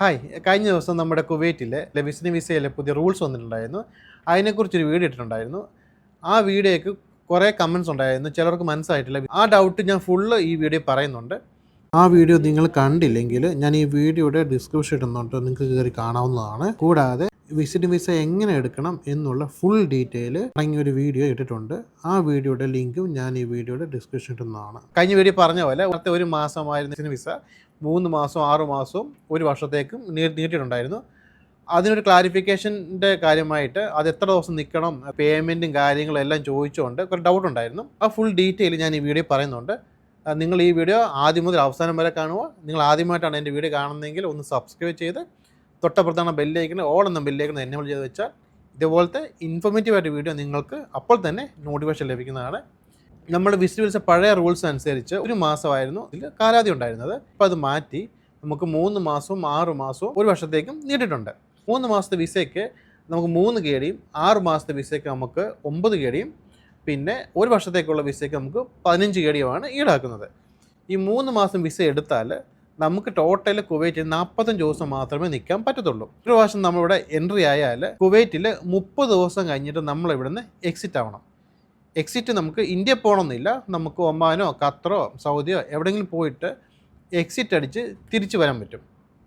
Hi. കഴിഞ്ഞ ദിവസം നമ്മുടെ കുവൈറ്റിലെ വിസിനി വിസയിലെ പുതിയ റൂൾസ് വന്നിട്ടുണ്ടായിരുന്നു. അതിനെക്കുറിച്ചൊരു വീഡിയോ ഇട്ടിട്ടുണ്ടായിരുന്നു. ആ വീഡിയോയ്ക്ക് കുറേ കമൻസ് ഉണ്ടായിരുന്നു. ചിലർക്ക് മനസ്സായിട്ടില്ല ആ ഡൗട്ട് ഞാൻ ഫുള്ള് ഈ വീഡിയോ പറയുന്നുണ്ട്. ആ വീഡിയോ നിങ്ങൾ കണ്ടില്ലെങ്കിൽ ഞാൻ ഈ വീഡിയോയുടെ ഡിസ്ക്രിപ്ഷൻ ഇടുന്നുണ്ട്. നിങ്ങൾക്ക് കയറി കാണാവുന്നതാണ്. കൂടാതെ വിസിറ്റ് വിസ എങ്ങനെ എടുക്കണം എന്നുള്ള ഫുൾ ഡീറ്റെയിൽ അടങ്ങിയ ഒരു വീഡിയോ ഇട്ടിട്ടുണ്ട്. ആ വീഡിയോയുടെ ലിങ്കും ഞാൻ ഈ വീഡിയോയുടെ ഡിസ്ക്രിപ്ഷൻ ഇടുന്നതാണ് കഴിഞ്ഞ വീഡിയോ പറഞ്ഞ പോലെ അടുത്ത ഒരു മാസമായിരുന്നു വിസ മൂന്ന് മാസവും ആറു മാസവും ഒരു വർഷത്തേക്കും നീട്ടിയിട്ടുണ്ടായിരുന്നു. അതിനൊരു ക്ലാരിഫിക്കേഷന്റെ കാര്യമായിട്ട് അത് എത്ര ദിവസം നിൽക്കണം പേയ്മെന്റും കാര്യങ്ങളും എല്ലാം ചോദിച്ചുകൊണ്ട് ഒരു ഡൗട്ട് ഉണ്ടായിരുന്നു. ആ ഫുൾ ഡീറ്റെയിൽ ഞാൻ ഈ വീഡിയോ പറയുന്നുണ്ട്. നിങ്ങൾ ഈ വീഡിയോ ആദ്യം മുതൽ അവസാനം വരെ കാണുക. നിങ്ങൾ ആദ്യമായിട്ടാണ് എന്റെ വീഡിയോ കാണുന്നതെങ്കിൽ ഒന്ന് സബ്സ്ക്രൈബ് ചെയ്ത് തൊട്ടപ്പുറത്താണ് ബെല്ലേക്കുന്നത്. ഓൾ എന്ന ബെല്ലേക്കുന്നത് എന്നെ ചെയ്ത് വെച്ചാൽ ഇതുപോലത്തെ ഇൻഫോർമേറ്റീവ് ആയിട്ട് വീഡിയോ നിങ്ങൾക്ക് അപ്പോൾ തന്നെ നോട്ടിഫിക്കേഷൻ ലഭിക്കുന്നതാണ്. വിസിറ്റ് വിളിച്ച പഴയ റൂൾസ് അനുസരിച്ച് ഒരു മാസമായിരുന്നു ഇതിൽ കാലാവധി ഉണ്ടായിരുന്നത്. അപ്പോൾ അത് മാറ്റി നമുക്ക് മൂന്ന് മാസവും ആറ് മാസവും ഒരു വർഷത്തേക്കും നീട്ടിട്ടുണ്ട് മൂന്ന് മാസത്തെ വിസയ്ക്ക് നമുക്ക് മൂന്ന് കേടിയും ആറ് മാസത്തെ വിസയ്ക്ക് നമുക്ക് ഒമ്പത് കേടിയും പിന്നെ ഒരു വർഷത്തേക്കുള്ള വിസയ്ക്ക് നമുക്ക് പതിനഞ്ച് കേടിയുമാണ് ഈടാക്കുന്നത്. ഈ മൂന്ന് മാസം വിസ എടുത്താൽ നമുക്ക് ടോട്ടൽ കുവൈറ്റിൽ നാൽപ്പത്തഞ്ച് ദിവസം മാത്രമേ നിൽക്കാൻ പറ്റത്തുള്ളൂ. ഒരു പ്രാവശ്യം നമ്മളിവിടെ എൻട്രി ആയാൽ കുവൈറ്റിൽ മുപ്പത് ദിവസം കഴിഞ്ഞിട്ട് നമ്മൾ ഇവിടുന്ന് എക്സിറ്റ് ആവണം. എക്സിറ്റ് നമുക്ക് ഇന്ത്യ പോകണമെന്നില്ല നമുക്ക് ഒമാനോ ഖത്തറോ സൗദിയോ എവിടെയെങ്കിലും പോയിട്ട് എക്സിറ്റ് അടിച്ച് തിരിച്ചു വരാൻ പറ്റും.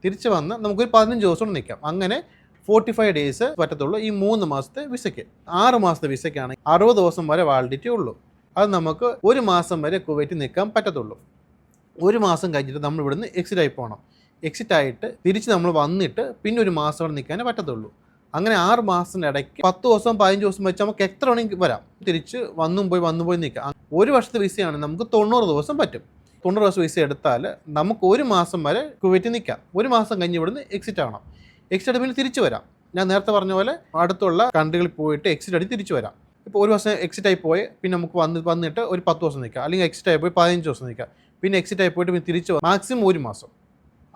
തിരിച്ചു വന്ന് നമുക്കൊരു പതിനഞ്ച് ദിവസം കൂടെ നിൽക്കാം. അങ്ങനെ ഫോർട്ടി ഫൈവ് ഡേയ്സ് പറ്റത്തുള്ളൂ ഈ മൂന്ന് മാസത്തെ വിസയ്ക്ക്. ആറ് മാസത്തെ വിസയ്ക്കാണ് അറുപത് ദിവസം വരെ വാലിഡിറ്റി ഉള്ളൂ. അത് നമുക്ക് ഒരു മാസം വരെ കുവൈറ്റിൽ നിൽക്കാൻ പറ്റത്തുള്ളൂ. ഒരു മാസം കഴിഞ്ഞിട്ട് നമ്മൾ ഇവിടുന്ന് എക്സിറ്റ് ആയി പോകണം എക്സിറ്റ് ആയിട്ട് തിരിച്ച് നമ്മൾ വന്നിട്ട് പിന്നെ ഒരു മാസം അവിടെ നിൽക്കാനേ പറ്റത്തുള്ളൂ. അങ്ങനെ ആറ് മാസത്തിന്റെ ഇടയ്ക്ക് പത്ത് ദിവസം പതിനഞ്ച് ദിവസം വെച്ച് നമുക്ക് എത്ര വേണമെങ്കിൽ വരാം. തിരിച്ച് വന്നും പോയി വന്നു പോയി നിൽക്കാം. ഒരു വർഷത്തെ വിസയാണ് നമുക്ക് തൊണ്ണൂറ് ദിവസം പറ്റും. തൊണ്ണൂറ് ദിവസം വിസ എടുത്താൽ നമുക്ക് ഒരു മാസം വരെ കുവൈറ്റ് നിൽക്കാം. ഒരു മാസം കഴിഞ്ഞ് ഇവിടുന്ന് എക്സിറ്റ് ആവണം. എക്സിറ്റ് അടി പിന്നെ തിരിച്ചു വരാം. ഞാൻ നേരത്തെ പറഞ്ഞ പോലെ അടുത്തുള്ള കൺട്രികളിൽ പോയിട്ട് എക്സിറ്റ് അടി തിരിച്ചു വരാം. ഇപ്പോൾ ഒരു വർഷം എക്സിറ്റ് ആയി പോയി പിന്നെ നമുക്ക് വന്ന് വന്നിട്ട് ഒരു പത്ത് ദിവസം നിൽക്കാം. അല്ലെങ്കിൽ എക്സിറ്റ് ആയി പോയി പതിനഞ്ച് ദിവസം നിൽക്കാം. പിന്നെ എക്സിറ്റ് ആയി പോയിട്ട് പിന്നെ തിരിച്ച് മാക്സിമം ഒരു മാസം.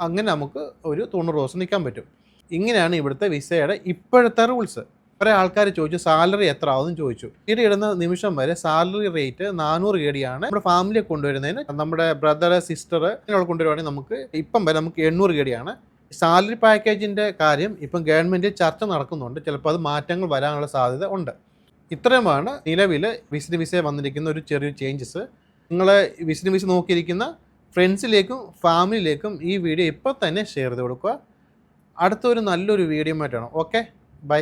അങ്ങനെ നമുക്ക് ഒരു തൊണ്ണൂറ് ദിവസം നിൽക്കാൻ പറ്റും. ഇങ്ങനെയാണ് ഇവിടുത്തെ വിസയുടെ ഇപ്പോഴത്തെ റൂൾസ് കുറേ ആൾക്കാർ ചോദിച്ചു സാലറി എത്ര? ആവും ചോദിച്ചു. ഈട് ഇടുന്ന നിമിഷം വരെ സാലറി റേറ്റ് നാനൂറ് കേടിയാണ് നമ്മുടെ ഫാമിലിയെ കൊണ്ടുവരുന്നതിന്. നമ്മുടെ ബ്രദർ സിസ്റ്റർ ഇങ്ങനെയുള്ള കൊണ്ടുവരുവാണെങ്കിൽ നമുക്ക് ഇപ്പം വരെ നമുക്ക് എണ്ണൂറ് കേടിയാണ് സാലറി പാക്കേജിന്റെ കാര്യം ഇപ്പം ഗവൺമെന്റ് ചർച്ച നടക്കുന്നുണ്ട്. ചിലപ്പോൾ അത് മാറ്റങ്ങൾ വരാനുള്ള സാധ്യത ഉണ്ട്. ഇത്രയുമാണ് നിലവിൽ വിസിറ്റ് വിസയെ വന്നിരിക്കുന്ന ഒരു ചെറിയ ചേഞ്ചസ് വിസിറ്റ് വിസ നോക്കിയിരിക്കുന്ന ഫ്രണ്ട്സിലേക്കും ഫാമിലിയിലേക്കും ഈ വീഡിയോ ഇപ്പോൾ തന്നെ ഷെയർ ചെയ്ത് കൊടുക്കുക. അടുത്തൊരു നല്ലൊരു വീഡിയോ ആയിട്ടാണ്. Okay bye